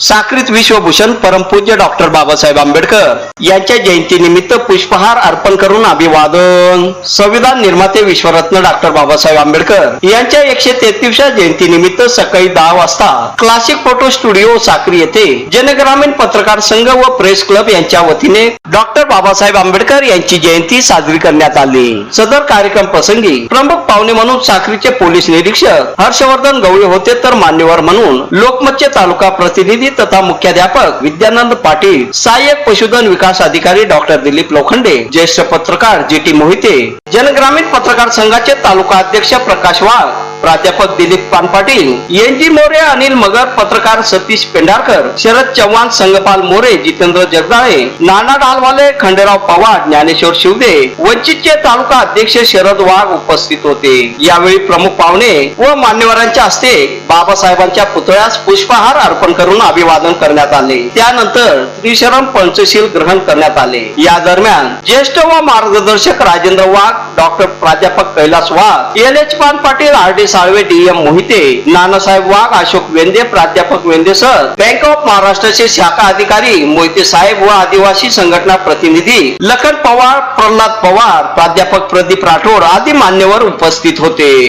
साखरीत विश्वभूषण परमपूज्य डॉक्टर बाबासाहेब आंबेडकर यांच्या जयंतीनिमित्त पुष्पहार अर्पण करून अभिवादन. संविधान निर्माते विश्वरत्न डॉक्टर बाबासाहेब आंबेडकर यांच्या एकशे तेहतीसव्या जयंतीनिमित्त सकाळी दहा वाजता क्लासिक फोटो स्टुडिओ साक्री येथे जनग्रामीण पत्रकार संघ व प्रेस क्लब यांच्या वतीने डॉक्टर बाबासाहेब आंबेडकर यांची जयंती साजरी करण्यात आली. सदर कार्यक्रम प्रसंगी प्रमुख पाहुणे म्हणून साक्रीचे पोलीस निरीक्षक हर्षवर्धन गवळी होते तर मान्यवर म्हणून लोकमतचे तालुका प्रतिनिधी तथा मुख्याध्यापक विद्यानंद पाटील सहाय्यक पशुधन विकास अधिकारी डॉक्टर दिलीप लोखंडे ज्येष्ठ पत्रकार जी टी मोहिते जनग्रामीण पत्रकार संघाचे तालुका अध्यक्ष प्रकाश वाघ प्राध्यापक दिलीप पानपाटील एन जी मोरे अनिल मगर पत्रकार सतीश पेंढारकर शरद चव्हाण संगपाल मोरे जितेंद्र जगदाळे नाना डालवाले खंडेराव पवार ज्ञानेश्वर शिवदे वंचितचे तालुका अध्यक्ष शरद वाघ उपस्थित होते. यावेळी प्रमुख पाहुणे व मान्यवरांच्या हस्ते बाबासाहेबांच्या पुतळ्यास पुष्पहार अर्पण करून अभिवादन करण्यात आले. त्यानंतर त्रिशरम पंचशील ग्रहण करण्यात आले. या दरम्यान ज्येष्ठ व मार्गदर्शक राजेंद्र वाघ डॉक्टर प्राध्यापक Kailas Wagh L H Pan Patil R D Salve D M Mohite Nanasaheb Wagh Ashok Wende प्राध्यापक वेंदे सर बँक ऑफ महाराष्ट्राचे शाखा अधिकारी मोहिते साहेब व आदिवासी संघटना प्रतिनिधी लखन पवार प्रल्हाद पवार प्राध्यापक प्रदीप राठोड आदी मान्यवर उपस्थित होते.